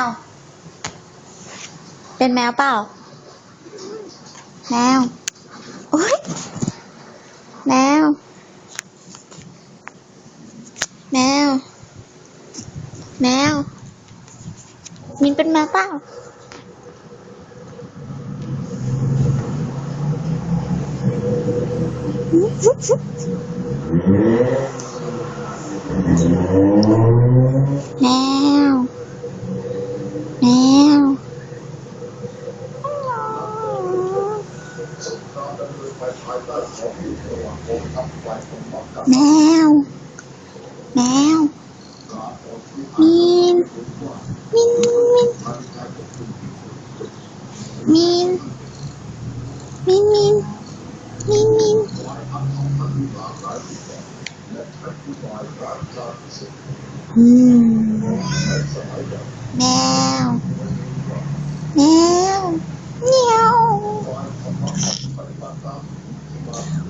ว เป็นแมวเปล่า แมวโอ๊ยแมว แมว แมว มินเป็นแมวเปล่า แมว แมว แมว แมวมินมินมินมินมินมินมินมินอืมแมว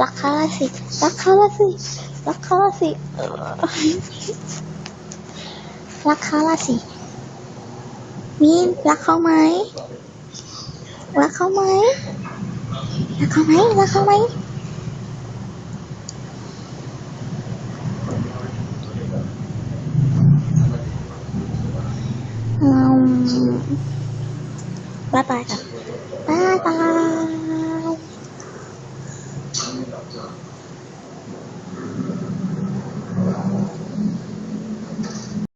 รักเขาละสิ รักเขาละสิ รักเขาละสิ รักเขาละสิ มีนรักเขาไหม รักเขาไหม รักเขาไหม รักเขาไหมอืมบายบายค่ะ